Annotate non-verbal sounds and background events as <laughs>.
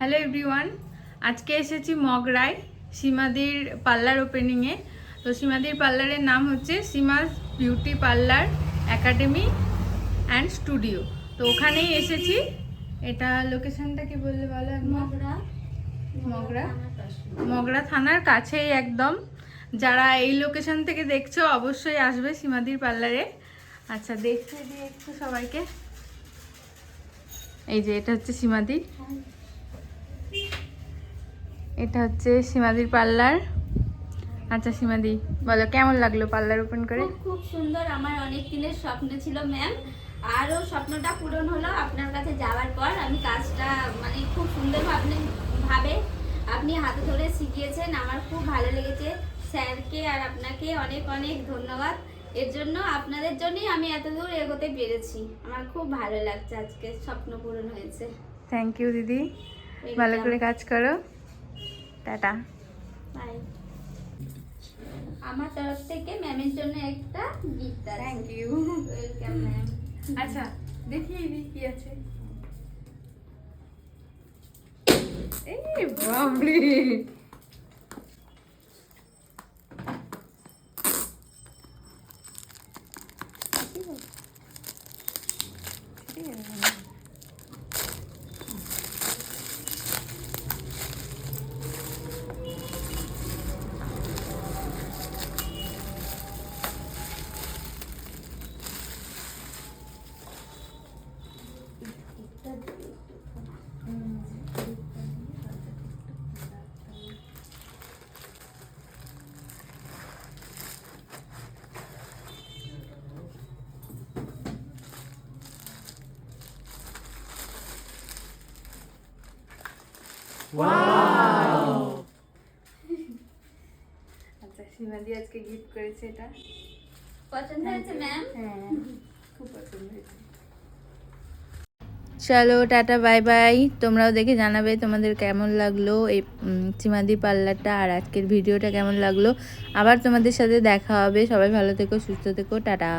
Hello everyone আজকে এসেছি মগরায় সীমাদির parlour ওপেনিংয়ে তো সীমাদির পার্লারের নাম হচ্ছে Seema's beauty parlour academy and studio. তো ওখানেই এসেছি। এটা লোকেশনটা কি বললে বলো একবার? মগরা। মগরা? থানার কাছেই একদম। যারা এই লোকেশন থেকে দেখছ অবশ্যই আসবে সীমাদির পার্লারে। আচ্ছা দেখতে দিই একটু সবাইকে। এই যে এটা হচ্ছে সীমাদি। এটা হচ্ছে সীমাদির পার্লার। আচ্ছা সীমাদি বলো কেমন লাগল পার্লার ওপেন করে? খুব সুন্দর। আমার অনেক দিনের স্বপ্ন ছিল ম্যাম আরও স্বপ্নটা পূরণ হলো আপনার কাছে যাওয়ার পর। আমি কাজটা মানে খুব সুন্দর ভাবলে ভাবে আপনি হাতে ধরে শিখিয়েছেন। আমার খুব ভালো লেগেছে। স্যারকে আর আপনাকে অনেক অনেক ধন্যবাদ। এর জন্য আপনাদের জন্যই আমি এত দূর এগোতে পেরেছি। আমার খুব ভালো লাগছে আজকে স্বপ্ন পূরণ হয়েছে। থ্যাংক ইউ দিদি। ভালো করে কাজ করো। টাটা। বাই আমার তরফ থেকে ম্যামের জন্য একটা gift thank you welcome ma'am আচ্ছা দেখিয়ে দিই কি আছে। এই বাবরে <laughs> আচ্ছা সীমাদি আজকে গিফট করেছে এটা। পছন্দ হয়েছে ম্যাম হ্যাঁ। খুব পছন্দ হয়েছে। চলো টাটা বাই বাই। তোমরাও দেখে জানাবে তোমাদের কেমন লাগল এই সীমাদি পার্লারটা আর আজকের ভিডিওটা কেমন লাগল। আবার তোমাদের সাথে দেখা হবে। সবাই ভালো থেকো সুস্থ থেকো টাটা।